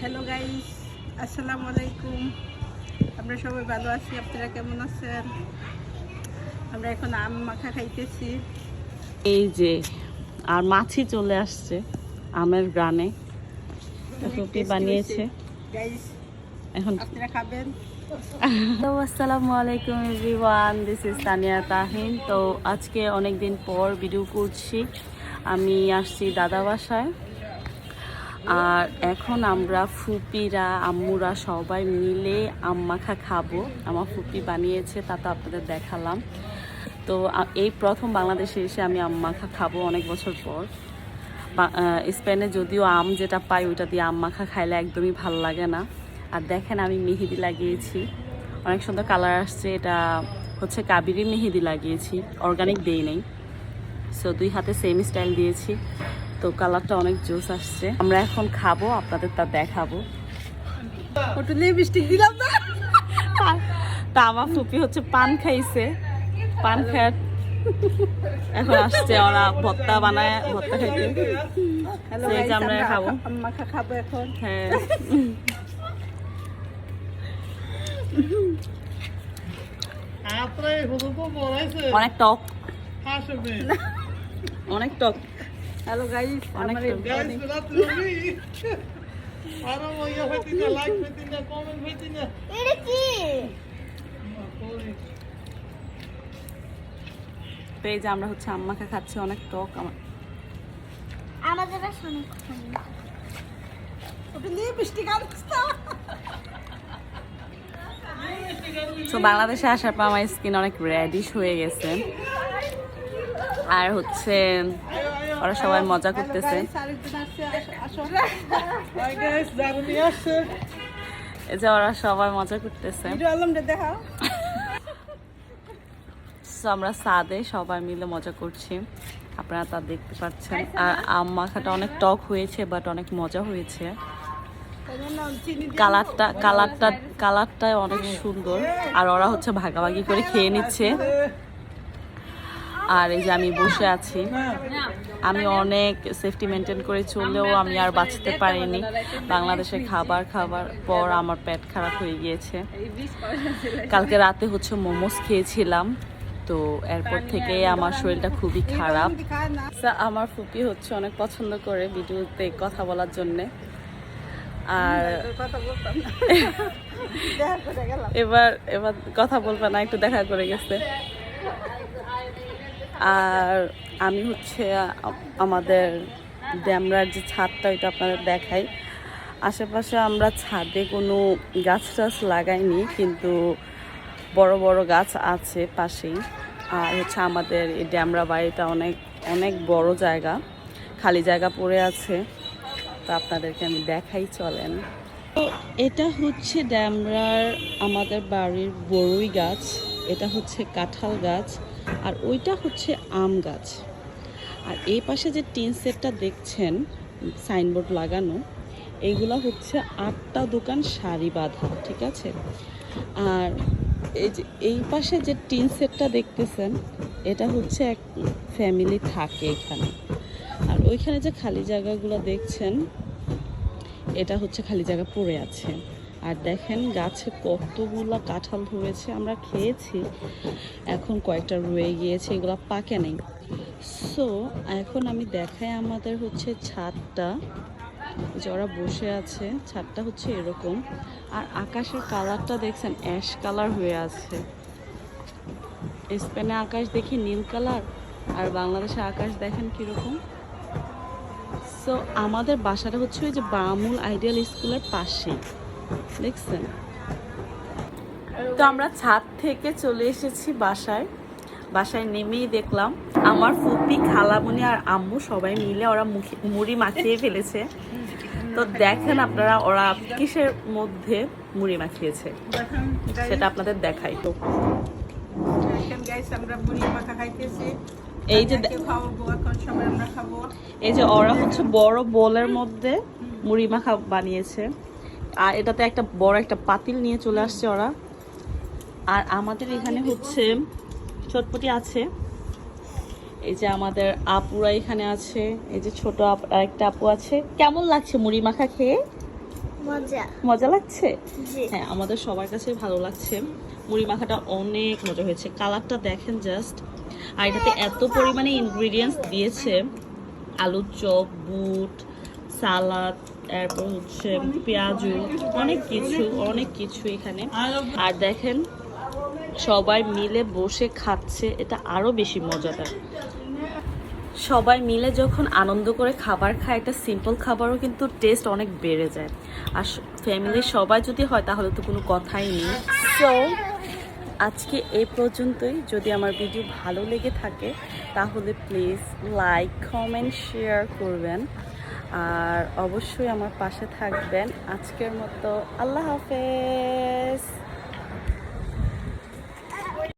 Hello guys আসসালামু আলাইকুম আমরা সবাই ভালো আছি। আপনারা কেমন আছেন? আমরা এখন আম মাখা খাইতেছি। এই যে আর মাছি চলে আসছে আমের গ্রানে। রুটি বানিয়েছে। গাইস এখন আপনারা খাবেন? হ্যালো আসসালামু আলাইকুম everyone this is Tania Tahin তো আজকে অনেক দিন পর ভিডিও করছি। আমি আসছি দাদা বাসায়। আর এখন আমরা ফুপিরা, আম্মুরা সবাই মিলে আম মাখা খাব। আমার ফুপি বানিয়েছে, তা তো আপনাদের দেখালাম। তো এই প্রথম বাংলাদেশে এসে আমি আম মাখা খাব অনেক বছর পর। স্পেনে যদিও আম যেটা পাই, ওইটা দিয়ে আম মাখা খাইলে একদমই ভালো লাগে না। আর দেখেন আমি মেহেদি লাগিয়েছি। অনেক সুন্দর কালার আসছে, এটা হচ্ছে কাবেরি মেহেদি লাগিয়েছি। অর্গানিক দেই নেই। সো দুই হাতে সেম স্টাইল দিয়েছি। তো কালারটা অনেক জোস আসছে। আমরা এখন খাব আপনাদের তা দেখাবো। হোটেলে মিষ্টি দিলাম না তা আমার ফুপি হচ্ছে পান খাইছে। পান খায় এখন আসছে ওরা ভত্তা বানায় ভত্তা খাইতে। যে আমরা আমরা খাব। মাখা খাব এখন। হ্যাঁ. অনেক টক. অনেক টক। হ্যালো গাইস অনেক আমার তো- Guys, we love to read. I don't know, you have to like, put in the comment, put in the. এটা কি তো এই যে আমরা হচ্ছে আম্মাকে খাচ্ছি অনেক টক আমার। আমাদের আর অনেক তো বাংলাদেশে আসার পর আমার স্কিন অনেক রেডিশ হয়ে গেছে। আর হচ্ছে ওরা সবাই মজা করতেছে। এই যে ওরা সবাই মজা করতেছে। আমরা সাদে সবাই মিলে মজা করছি। আপনারা তা দেখতে পাচ্ছেন। আর আম মাখাটা অনেক টক হয়েছে বাট অনেক মজা হয়েছে। কালারটা কালারটা কালারটা অনেক সুন্দর। আর ওরা হচ্ছে ভাগাভাগি করে খেয়ে নিচ্ছে। আর এই যে আমি বসে আছি আমি অনেক সেফটি মেনটেন করে চললেও আমি আর বাঁচতে পারিনি বাংলাদেশে খাবার খাবার পর আমার পেট খারাপ হয়ে গিয়েছে। কালকে রাতে হচ্ছে মোমোস খেয়েছিলাম তো এরপর থেকে আমার শরীরটা খুবই খারাপ। আচ্ছা, আমার ফুপি হচ্ছে অনেক পছন্দ করে ভিডিওতে কথা বলার জন্যে আর। এবার এবার কথা বলবে না একটু দেখা করে গেছে আর আমি হচ্ছে আমাদের ড্যামরার যে ছাদটা, ওইটা আপনাদের দেখাই। আশেপাশে আমরা ছাদে কোনো গাছ টাছ লাগাইনি, কিন্তু বড় বড় গাছ আছে পাশেই। আর হচ্ছে আমাদের এই ড্যামরা বাড়িটা অনেক অনেক বড় জায়গা, খালি জায়গা পড়ে আছে। তো আপনাদেরকে আমি দেখাই, চলেন। তো এটা হচ্ছে ড্যামরার আমাদের বাড়ির বড়ই গাছ। এটা হচ্ছে কাঁঠাল গাছ আর ওইটা হচ্ছে আম গাছ। আর এই পাশে যে টিন সেটটা দেখছেন, সাইনবোর্ড লাগানো এইগুলা হচ্ছে আটটা দোকান সারি বাঁধা, ঠিক আছে? আর এই যে, এই পাশে যে টিন সেটটা দেখতেছেন, এটা হচ্ছে এক ফ্যামিলি থাকে এখানে। আর ওইখানে যে খালি জায়গাগুলো দেখছেন, এটা হচ্ছে খালি জায়গা পড়ে আছে। আর দেখেন গাছে কতগুলা কাঁঠাল ধরেছে, আমরা খেয়েছি। এখন কয়েকটা রয়ে গিয়েছে, এগুলো পাকে নেই। সো এখন আমি দেখাই আমাদের হচ্ছে ছাদটা। এই যে ওরা বসে আছে, ছাদটা হচ্ছে এরকম। আর আকাশের কালারটা দেখছেন, অ্যাশ কালার হয়ে আছে। স্পেনে আকাশ দেখি নীল কালার, আর বাংলাদেশে আকাশ দেখেন কীরকম। সো আমাদের বাসাটা হচ্ছে ওই যে বামুল আইডিয়াল স্কুলের পাশেই। দেখছেন তো আমরা ছাদ থেকে চলে এসেছি বাসায়। বাসায় নেমেই দেখলাম আমার ফুপি খালামুনি আর আম্মু সবাই মিলে ওরা মুখে- মুড়ি মাখিয়ে ফেলেছে। তো দেখেন আপনারা ওরা কিসের মধ্যে মুড়ি মাখিয়েছে? সেটা আপনাদের দেখাই। এই যে। এই যে ওরা হচ্ছে বড় বোলের মধ্যে মুড়ি মাখা বানিয়েছে। আর এটাতে একটা বড় একটা পাতিল নিয়ে চলে আসছে ওরা। আর আমাদের এখানে হচ্ছে চটপটি আছে। এই যে আমাদের আপুরা এখানে আছে এই যে ছোট আপ- আরেকটা আপু আছে। কেমন লাগছে মুড়ি মাখা খেয়ে? মজা। মজা লাগছে? হ্যাঁ আমাদের সবার কাছে ভালো লাগছে। মুড়ি মাখাটা অনেক মজা হয়েছে। কালারটা দেখেন জাস্ট। আর এটাতে এত পরিমাণে ইনগ্রিডিয়েন্টস দিয়েছে। আলুর চপ বুট সালাদ তারপর হচ্ছে পেঁয়াজু, অনেক কিছু অনেক কিছু এখানে। আর দেখেন, সবাই মিলে বসে খাচ্ছে, এটা আরও বেশি মজাদার। সবাই মিলে যখন আনন্দ করে খাবার খায় একটা সিম্পল খাবারও কিন্তু টেস্ট অনেক বেড়ে যায়। আর ফ্যামিলির সবাই যদি হয়, তাহলে তো কোনো কথাই নেই। সো আজকে এই পর্যন্তই। যদি আমার ভিডিও ভালো লেগে থাকে, তাহলে প্লিজ লাইক কমেন্ট শেয়ার করবেন। আর অবশ্যই আমার পাশে থাকবেন। আজকের মতো আল্লাহ হাফেজ।